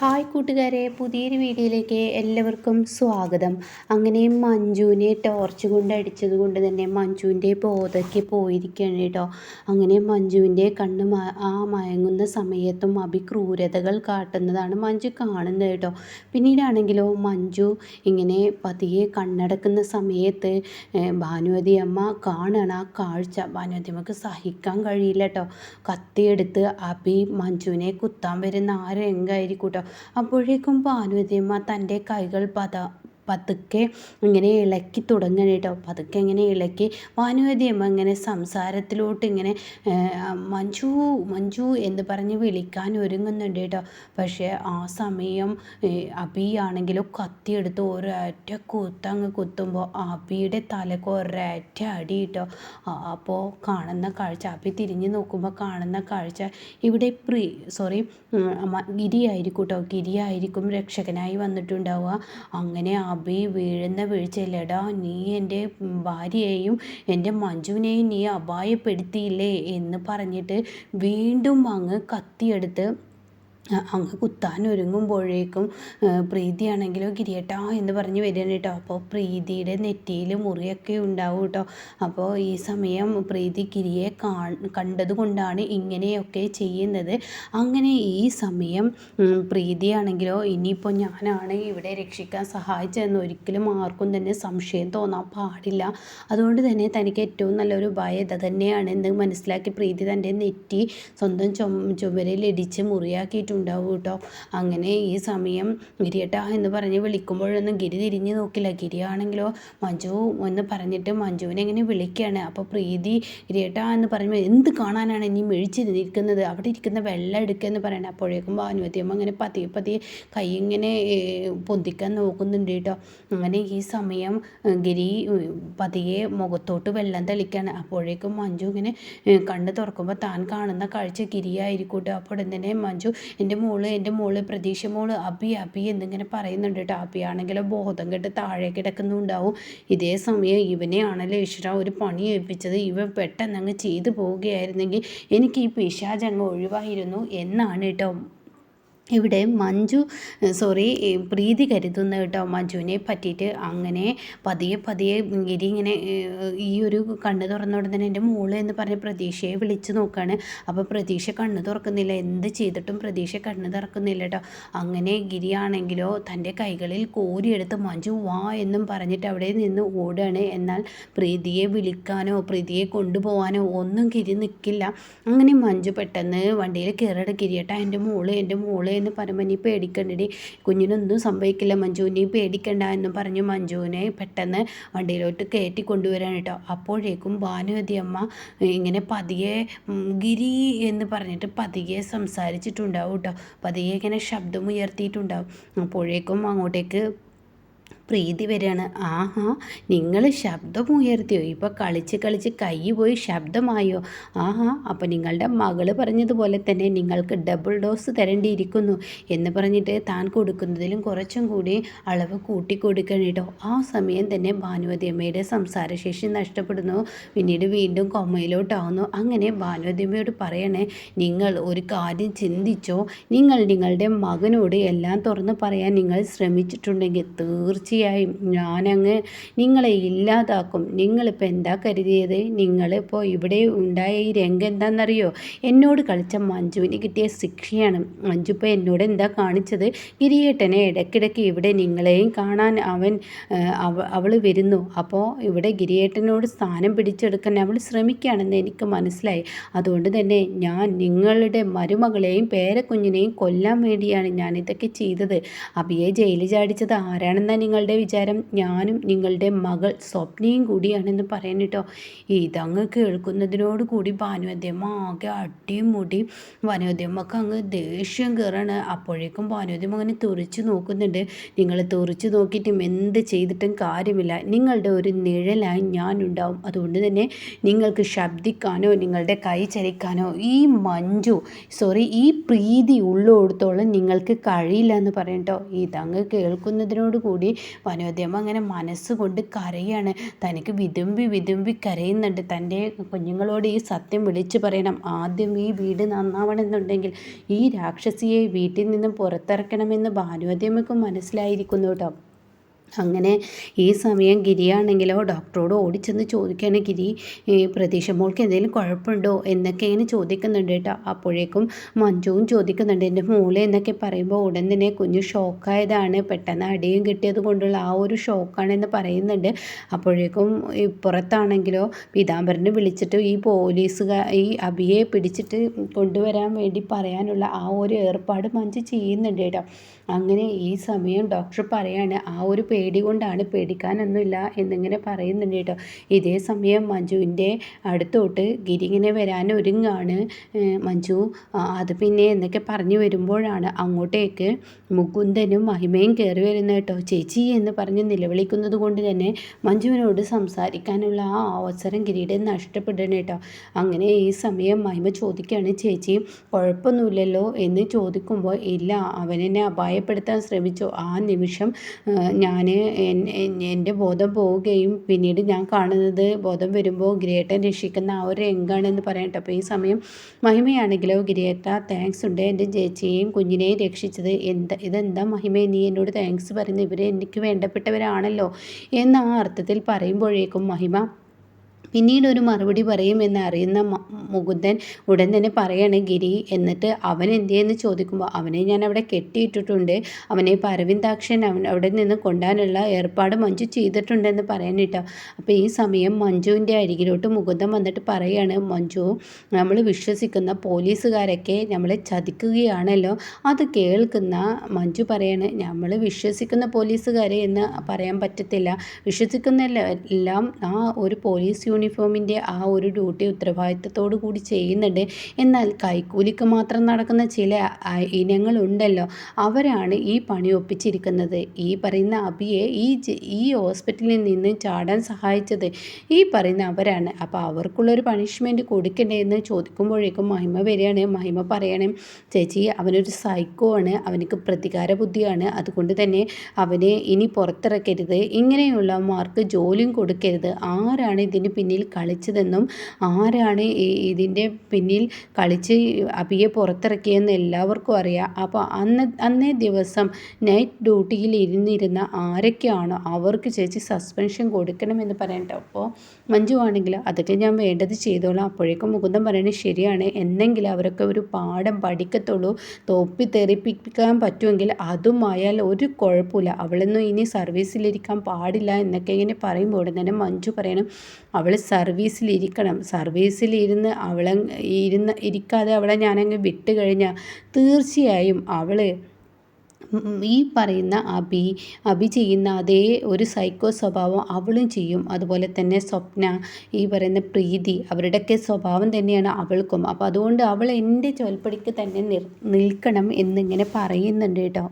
Hi കൂട്ടുകാരെ പുതിയൊരു വീഡിയോയിലേക്ക് എല്ലാവർക്കും സ്വാഗതം. അങ്ങനെ മഞ്ജുവിനെ ടോർച്ച് കൊണ്ട് അടിച്ചത് കൊണ്ട് തന്നെ മഞ്ജുവിന്റെ ബോധയ്ക്ക് പോയിരിക്കുകയാണ് കേട്ടോ. അങ്ങനെ മഞ്ജുവിന്റെ കണ്ണ് ആ മയങ്ങുന്ന സമയത്തും അഭിക്രൂരതകൾ കാട്ടുന്നതാണ് മഞ്ജു കാണുന്നത് കേട്ടോ. പിന്നീടാണെങ്കിലോ മഞ്ജു ഇങ്ങനെ പതിയെ കണ്ണടക്കുന്ന സമയത്ത് ഭാനുവതി അമ്മ കാണണം ആ കാഴ്ച. ഭാനുവതി അമ്മയ്ക്ക് സഹിക്കാൻ കഴിയില്ല കേട്ടോ. കത്തിയെടുത്ത് അഭി മഞ്ജുവിനെ കുത്താൻ വരുന്ന ആ രംഗമായിരിക്കും കേട്ടോ. അപ്പോഴേക്കും പാർവതിയമ്മ തന്റെ കൈകൾ പത പതുക്കെ ഇങ്ങനെ ഇളക്കി തുടങ്ങണം കേട്ടോ. പതുക്കെ ഇങ്ങനെ ഇളക്കി ഭാനുവതിയമ്മ ഇങ്ങനെ സംസാരത്തിലോട്ട് ഇങ്ങനെ മഞ്ജു മഞ്ജു എന്ന് പറഞ്ഞ് വിളിക്കാൻ ഒരുങ്ങുന്നുണ്ട് കേട്ടോ. പക്ഷേ ആ സമയം അബിയാണെങ്കിലും കത്തിയെടുത്ത് ഒരൊറ്റ കുത്തങ്ങ് കുത്തുമ്പോൾ അബിയുടെ തലക്ക് ഒരൊറ്റ അടി കേട്ടോ. അപ്പോൾ കാണുന്ന കാഴ്ച അബി തിരിഞ്ഞ് നോക്കുമ്പോൾ കാണുന്ന കാഴ്ച ഇവിടെ പ്രീ സോറി ഗിരിയായിരിക്കും കേട്ടോ. ഗിരിയായിരിക്കും രക്ഷകനായി വന്നിട്ടുണ്ടാവുക. അങ്ങനെ ആ അഭി വീഴുന്ന വീഴ്ചയിലടാ. നീ എന്റെ ഭാര്യയെയും എന്റെ മഞ്ജുവിനെയും നീ അപായപ്പെടുത്തിയില്ലേ എന്ന് പറഞ്ഞിട്ട് വീണ്ടും അങ്ങ് കത്തിയെടുത്ത് അങ്ങ് കുത്താൻ ഒരുങ്ങുമ്പോഴേക്കും പ്രീതിയാണെങ്കിലോ ഗിരിയേട്ടാ എന്ന് പറഞ്ഞ് വരികയാണ് കേട്ടോ. അപ്പോൾ പ്രീതിയുടെ നെറ്റിയിൽ മുറിയൊക്കെ ഉണ്ടാവും കേട്ടോ. അപ്പോൾ ഈ സമയം പ്രീതി ഗിരിയെ കണ്ടത് കൊണ്ടാണ് ഇങ്ങനെയൊക്കെ ചെയ്യുന്നത്. അങ്ങനെ ഈ സമയം പ്രീതിയാണെങ്കിലോ ഇനിയിപ്പോൾ ഞാനാണ് ഇവിടെ രക്ഷിക്കാൻ സഹായിച്ചതെന്ന് ഒരിക്കലും ആർക്കും തന്നെ സംശയം തോന്നാൻ പാടില്ല. അതുകൊണ്ട് തന്നെ തനിക്ക് ഏറ്റവും നല്ലൊരു ഭയത തന്നെയാണെന്ന് മനസ്സിലാക്കി പ്രീതി തന്റെ നെറ്റി സ്വന്തം ചുമരിൽ ഇടിച്ച് മുറിയാക്കിയിട്ടുണ്ട്. ഉണ്ടാവും കേട്ടോ. അങ്ങനെ ഈ സമയം ഗിരിയേട്ടാ എന്ന് പറഞ്ഞ് വിളിക്കുമ്പോഴൊന്നും ഗിരി തിരിഞ്ഞ് നോക്കില്ല. ഗിരിയാണെങ്കിലോ മഞ്ജു എന്ന് പറഞ്ഞിട്ട് മഞ്ജുവിനെ ഇങ്ങനെ വിളിക്കുകയാണ് അപ്പോൾ പ്രീതി ഗിരിയേട്ടാ എന്ന് പറയുമ്പോൾ എന്ത് കാണാനാണ് ഇനി മെഴിച്ചിരുന്നിരിക്കുന്നത് അവിടെ ഇരിക്കുന്ന വെള്ളം എടുക്കുക എന്ന് പറയണേ. അപ്പോഴേക്കും ഭാനുവത്തിയമ്മ അങ്ങനെ പതിയെ പതിയെ കൈ ഇങ്ങനെ പൊന്തിക്കാൻ നോക്കുന്നുണ്ട് കേട്ടോ. അങ്ങനെ ഈ സമയം ഗിരി പതിയെ മുഖത്തോട്ട് വെള്ളം തെളിക്കുകയാണ് അപ്പോഴേക്കും മഞ്ജു ഇങ്ങനെ കണ്ണ് തുറക്കുമ്പോൾ താൻ കാണുന്ന കാഴ്ച ഗിരിയായിരിക്കും കേട്ടോ. അപ്പോൾ തന്നെ മഞ്ജു എന്റെ മോൾ എന്റെ മോൾ പ്രതീക്ഷ മോൾ അബി അബി എന്നിങ്ങനെ പറയുന്നുണ്ട് കേട്ടോ അബിയാണെങ്കിൽ ബോധം കെട്ട് താഴെ കിടക്കുന്നുണ്ടാവും. ഇതേ സമയം ഇവനെയാണല്ലോ ഈശ്വര ഒരു പണി ഏൽപ്പിച്ചത്. ഇവൻ പെട്ടെന്ന് അങ്ങ് ചെയ്തു പോവുകയായിരുന്നെങ്കിൽ എനിക്ക് ഈ പിശാജ് അങ്ങ് ഒഴിവായിരുന്നു എന്നാണ് കേട്ടോ ഇവിടെ മഞ്ജു സോറി പ്രീതി കരുതുന്ന കേട്ടോ മഞ്ജുവിനെ പറ്റിയിട്ട്. അങ്ങനെ പതിയെ പതിയെ ഗിരി ഇങ്ങനെ ഈ ഒരു കണ്ണ് തുറന്നോടെ തന്നെ എന്റെ മോൾ എന്ന് പറഞ്ഞ് പ്രതീക്ഷയെ വിളിച്ചു നോക്കുകയാണ് അപ്പോൾ പ്രതീക്ഷ കണ്ണ് തുറക്കുന്നില്ല. എന്ത് ചെയ്തിട്ടും പ്രതീക്ഷ കണ്ണ് തുറക്കുന്നില്ല കേട്ടോ. അങ്ങനെ ഗിരിയാണെങ്കിലോ തന്റെ കൈകളിൽ കോരിയെടുത്ത് മഞ്ജു വാ എന്നും പറഞ്ഞിട്ട് അവിടെ നിന്ന് ഓടുകയാണ്. എന്നാൽ പ്രീതിയെ വിളിക്കാനോ പ്രീതിയെ കൊണ്ടുപോകാനോ ഒന്നും ഗിരി നിൽക്കില്ല അങ്ങനെ മഞ്ജു പെട്ടെന്ന് വണ്ടിയിൽ കയറിയിട്ട് ഗിരിയേട്ടാ എന്റെ മോൾ എന്റെ മോൾ എന്ന് പറയുമ്പോൾ നീ പേടിക്കണ്ടടി. കുഞ്ഞിനൊന്നും സംഭവിക്കില്ല മഞ്ജു. നീ പേടിക്കണ്ട എന്ന് പറഞ്ഞ് മഞ്ജുവിനെ പെട്ടെന്ന് വണ്ടിയിലോട്ട് കയറ്റി കൊണ്ടുവരാൻ കേട്ടോ. അപ്പോഴേക്കും ഭാനുവതി അമ്മ ഇങ്ങനെ പതിയെ ഗിരി എന്ന് പറഞ്ഞിട്ട് പതിയെ സംസാരിച്ചിട്ടുണ്ടാവും കേട്ടോ. പതിയെ ഇങ്ങനെ ശബ്ദം ഉയർത്തിയിട്ടുണ്ടാവും അപ്പോഴേക്കും അങ്ങോട്ടേക്ക് പ്രീതി വരികയാണ്. ആഹാ നിങ്ങൾ ശബ്ദം ഉയർത്തിയോ ഇപ്പോൾ കളിച്ച് കളിച്ച് കൈ പോയി ശബ്ദമായോ? ആഹാ അപ്പോൾ നിങ്ങളുടെ മകൾ പറഞ്ഞതുപോലെ തന്നെ നിങ്ങൾക്ക് ഡബിൾ ഡോസ് തരേണ്ടിയിരിക്കുന്നു എന്ന് പറഞ്ഞിട്ട് താൻ കൊടുക്കുന്നതിലും കുറച്ചും കൂടി അളവ് കൂട്ടി കൊടുക്കണം കേട്ടോ. ആ സമയം തന്നെ ഭാനുവതി അമ്മയുടെ സംസാരശേഷി നഷ്ടപ്പെടുന്നു. പിന്നീട് വീണ്ടും കൊമ്മയിലോട്ടാവുന്നു അങ്ങനെ ഭാനുവതി അമ്മയോട് പറയണേ നിങ്ങൾ ഒരു കാര്യം ചിന്തിച്ചോ? നിങ്ങൾ നിങ്ങളുടെ മകനോട് എല്ലാം തുറന്ന് പറയാൻ നിങ്ങൾ ശ്രമിച്ചിട്ടുണ്ടെങ്കിൽ തീർച്ചയായും തീർച്ചയായും ഞാനങ്ങ് നിങ്ങളെ ഇല്ലാതാക്കും. നിങ്ങളിപ്പോൾ എന്താ കരുതിയത്? നിങ്ങളിപ്പോൾ ഇവിടെ ഉണ്ടായ ഈ രംഗം എന്താണെന്നറിയോ? എന്നോട് കളിച്ച മഞ്ജുവിന് കിട്ടിയ ശിക്ഷയാണ്. മഞ്ജു ഇപ്പോൾ എന്നോട് എന്താ കാണിച്ചത്? ഗിരിയേട്ടനെ ഇടയ്ക്കിടയ്ക്ക് ഇവിടെ നിങ്ങളെയും കാണാൻ അവൻ അവൾ വരുന്നു. അപ്പോൾ ഇവിടെ ഗിരിയേട്ടനോട് സ്ഥാനം പിടിച്ചെടുക്കാൻ അവൾ ശ്രമിക്കുകയാണെന്ന് എനിക്ക് മനസ്സിലായി. അതുകൊണ്ട് തന്നെ ഞാൻ നിങ്ങളുടെ മരുമകളെയും പേരക്കുഞ്ഞിനെയും കൊല്ലാൻ വേണ്ടിയാണ് ഞാനിതൊക്കെ ചെയ്തത്. അബിയെ ജയിലിൽ ചാടിച്ചത് ആരാണെന്നാണ് നിങ്ങൾ നിങ്ങളുടെ വിചാരം ഞാനും നിങ്ങളുടെ മകൾ സ്വപ്നയും കൂടിയാണെന്ന് പറയുന്നു കേട്ടോ. ഇതങ്ങ് കേൾക്കുന്നതിനോട് കൂടി ഭാനുവദ്യമ്മ ആകെ അടിയും മുടി ഭാനുവദ്യമ്മക്ക് അങ്ങ് ദേഷ്യം കയറാണ്. അപ്പോഴേക്കും ഭാനുവദ്യമ്മ അങ്ങനെ തുറിച്ച് നോക്കുന്നുണ്ട്. നിങ്ങൾ തുറിച്ച് നോക്കിയിട്ടും എന്ത് ചെയ്തിട്ടും കാര്യമില്ല. നിങ്ങളുടെ ഒരു നിഴലായി ഞാനുണ്ടാവും. അതുകൊണ്ട് തന്നെ നിങ്ങൾക്ക് ശബ്ദിക്കാനോ നിങ്ങളുടെ കൈ ചലിക്കാനോ ഈ മഞ്ജു സോറി ഈ പ്രീതി ഉള്ളോടത്തോളം നിങ്ങൾക്ക് കഴിയില്ല എന്ന് പറയട്ടോ ഇതങ്ങ് കേൾക്കുന്നതിനോട് കൂടി വനോദ്യമം അങ്ങനെ മനസ്സുകൊണ്ട് കരയാണ്. തനിക്ക് വിതുമ്പി വിതുമ്പി കരയുന്നുണ്ട്. തന്റെ കുഞ്ഞുങ്ങളോട് ഈ സത്യം വിളിച്ചു പറയണം. ആദ്യം ഈ വീട് നന്നാവണമെന്നുണ്ടെങ്കിൽ ഈ രാക്ഷസിയെ വീട്ടിൽ നിന്നും പുറത്തിറക്കണമെന്ന് ഭാനുവദ്യമയ്ക്ക് മനസ്സിലായിരിക്കുന്നു കേട്ടോ അങ്ങനെ ഈ സമയം ഗിരിയാണെങ്കിലോ ഡോക്ടറോട് ഓടിച്ചെന്ന് ചോദിക്കുകയാണ് ഗിരി പ്രതീക്ഷ മോൾക്ക് എന്തെങ്കിലും കുഴപ്പമുണ്ടോ? എന്നൊക്കെ ഇങ്ങനെ ചോദിക്കുന്നുണ്ട് കേട്ടോ. അപ്പോഴേക്കും മഞ്ജുവും ചോദിക്കുന്നുണ്ട് എന്റെ മോളെ എന്നൊക്കെ പറയുമ്പോൾ ഉടൻ തന്നെ കുഞ്ഞു ഷോക്കായതാണ്. പെട്ടെന്ന് അടിയും കിട്ടിയത് കൊണ്ടുള്ള ആ ഒരു ഷോക്കാണെന്ന് പറയുന്നുണ്ട്. അപ്പോഴേക്കും പുറത്താണെങ്കിലോ പീതാംബരനെ വിളിച്ചിട്ട് ഈ പോലീസുകാർ ഈ അബിയെ പിടിച്ചിട്ട് കൊണ്ടുവരാൻ വേണ്ടി പറയാനുള്ള ആ ഒരു ഏർപ്പാട് മഞ്ജു ചെയ്യുന്നുണ്ട് കേട്ടോ. അങ്ങനെ ഈ സമയം ഡോക്ടർ പറയാണ് ആ ഒരു പേടി കൊണ്ടാണ് പേടിക്കാനൊന്നുമില്ല എന്നിങ്ങനെ പറയുന്നുണ്ട് കേട്ടോ. ഇതേ സമയം മഞ്ജുവിന്റെ അടുത്തോട്ട് ഗിരിങ്ങനെ വരാൻ ഒരുങ്ങാണ്. മഞ്ജു അത് പിന്നെ എന്നൊക്കെ പറഞ്ഞു വരുമ്പോഴാണ് അങ്ങോട്ടേക്ക് മുകുന്ദനും മഹിമയും കയറി വരുന്നത് കേട്ടോ. ചേച്ചി എന്ന് പറഞ്ഞ് നിലവിളിക്കുന്നത് കൊണ്ട് തന്നെ മഞ്ജുവിനോട് സംസാരിക്കാനുള്ള ആ അവസരം ഗിരിയുടെ നഷ്ടപ്പെടണം കേട്ടോ. അങ്ങനെ ഈ സമയം മഹിമ ചോദിക്കുകയാണ് ചേച്ചി കുഴപ്പമൊന്നുമില്ലല്ലോ? എന്ന് ചോദിക്കുമ്പോൾ ഇല്ല അവനെന്നെ അപായപ്പെടുത്താൻ ശ്രമിച്ചു. ആ നിമിഷം ഞാൻ എന്റെ ബോധം പോവുകയും പിന്നീട് ഞാൻ കാണുന്നത് ബോധം വരുമ്പോൾ ഗ്രേട്ട രക്ഷിക്കുന്ന ആ ഒരു രംഗാണെന്ന് പറയട്ടെ. അപ്പോൾ ഈ സമയം മഹിമയാണെങ്കിലോ ഗ്രേട്ട താങ്ക്സ് ഉണ്ട്. എന്റെ ചേച്ചിയെയും കുഞ്ഞിനെയും രക്ഷിച്ചത് എന്താ ഇതെന്താ മഹിമ? നീ എന്നോട് താങ്ക്സ് പറയുന്നത്. ഇവർ എനിക്ക് വേണ്ടപ്പെട്ടവരാണല്ലോ. എന്ന ആ അർത്ഥത്തിൽ പറയുമ്പോഴേക്കും മഹിമ പിന്നീട് ഒരു മറുപടി പറയുമെന്ന് അറിയുന്ന മുകുന്ദൻ ഉടൻ തന്നെ പറയാണ് ഗിരി എന്നിട്ട് അവൻ എന്തിയെന്ന് ചോദിക്കുമ്പോൾ അവനെ ഞാൻ അവിടെ കെട്ടിയിട്ടിട്ടുണ്ട്. അവനെ പരവിന്ദാക്ഷൻ അവൻ അവിടെ നിന്ന് കൊണ്ടാനുള്ള ഏർപ്പാട് മഞ്ജു ചെയ്തിട്ടുണ്ടെന്ന് പറയാനിട്ടോ അപ്പോൾ ഈ സമയം മഞ്ജുവിന്റെ അരികിലോട്ട് മുകുന്ദൻ വന്നിട്ട് പറയാണ് മഞ്ജു നമ്മൾ വിശ്വസിക്കുന്ന പോലീസുകാരൊക്കെ നമ്മളെ ചതിക്കുകയാണല്ലോ. അത് കേൾക്കുന്ന മഞ്ജു പറയാണ് നമ്മൾ വിശ്വസിക്കുന്ന പോലീസുകാരെ എന്ന് പറയാൻ പറ്റത്തില്ല. വിശ്വസിക്കുന്ന എല്ലാം ആ ഒരു പോലീസ് യൂണിഫോമിന്റെ ആ ഒരു ഡ്യൂട്ടി ഉത്തരവാദിത്തത്തോടു കൂടി ചെയ്യുന്നുണ്ട്. എന്നാൽ കൈക്കൂലിക്ക് മാത്രം നടക്കുന്ന ചില ഇനങ്ങളുണ്ടല്ലോ. അവരാണ് ഈ പണി ഒപ്പിച്ചിരിക്കുന്നത്. ഈ പറയുന്ന അബിയെ ഈ ഈ ഹോസ്പിറ്റലിൽ നിന്ന് ചാടാൻ സഹായിച്ചത് ഈ പറയുന്ന അവരാണ്. അപ്പോൾ അവർക്കുള്ളൊരു പണിഷ്മെന്റ് കൊടുക്കണ്ടേ എന്ന് ചോദിക്കുമ്പോഴേക്കും മഹിമ വരികയാണ്. മഹിമ പറയണേ ചേച്ചി അവനൊരു സൈക്കോ ആണ്. അവനക്ക് പ്രതികാര ബുദ്ധിയാണ്. അതുകൊണ്ട് തന്നെ അവനെ ഇനി പുറത്തിറക്കരുത്. ഇങ്ങനെയുള്ള മാർക്ക് ജോലിയും കൊടുക്കരുത്. ആരാണ് ഇതിന് പിന്നിൽ കളിച്ചതെന്നും ആരാണ് ഇതിന്റെ പിന്നിൽ കളിച്ച് അബിയെ പുറത്തിറക്കിയെന്ന് എല്ലാവർക്കും അറിയാം. അപ്പോൾ അന്ന് അന്നേ ദിവസം നൈറ്റ് ഡ്യൂട്ടിയിൽ ഇരുന്നിരുന്ന ആരൊക്കെയാണോ അവർക്ക് ചേച്ചി സസ്പെൻഷൻ കൊടുക്കണമെന്ന് പറയട്ടെ അപ്പോൾ മഞ്ജു ആണെങ്കിൽ അതൊക്കെ ഞാൻ വേണ്ടത് ചെയ്തോളാം. അപ്പോഴേക്കും മുകുന്ദം പറയണത് ശരിയാണ്. എന്നെങ്കിലും അവരൊക്കെ ഒരു പാഠം പഠിക്കത്തുള്ളൂ. തോപ്പി തെറിപ്പിക്കാൻ പറ്റുമെങ്കിൽ അതുമായാൽ ഒരു കുഴപ്പമില്ല. അവളൊന്നും ഇനി സർവീസിലിരിക്കാൻ പാടില്ല എന്നൊക്കെ ഇങ്ങനെ പറയുമ്പോൾ ഉടനെ തന്നെ മഞ്ജു പറയണം. അവൾ സർവീസിലിരിക്കണം. സർവീസിലിരുന്ന് അവളെ ഇരുന്ന് ഇരിക്കാതെ അവളെ ഞാനങ്ങ് വിട്ട് കഴിഞ്ഞാൽ തീർച്ചയായും അവൾ ഈ പറയുന്ന അബി അബി ചെയ്യുന്ന അതേ ഒരു സൈക്കോ സ്വഭാവം അവളും ചെയ്യും. അതുപോലെ തന്നെ സ്വപ്ന ഈ പറയുന്ന പ്രീതി അവരുടെയൊക്കെ സ്വഭാവം തന്നെയാണ് അവൾക്കും. അപ്പോൾ അതുകൊണ്ട് അവൾ എന്റെ ചോൽപ്പടിക്ക് തന്നെ നിൽക്കണം എന്നിങ്ങനെ പറയുന്നുണ്ട് കേട്ടോ.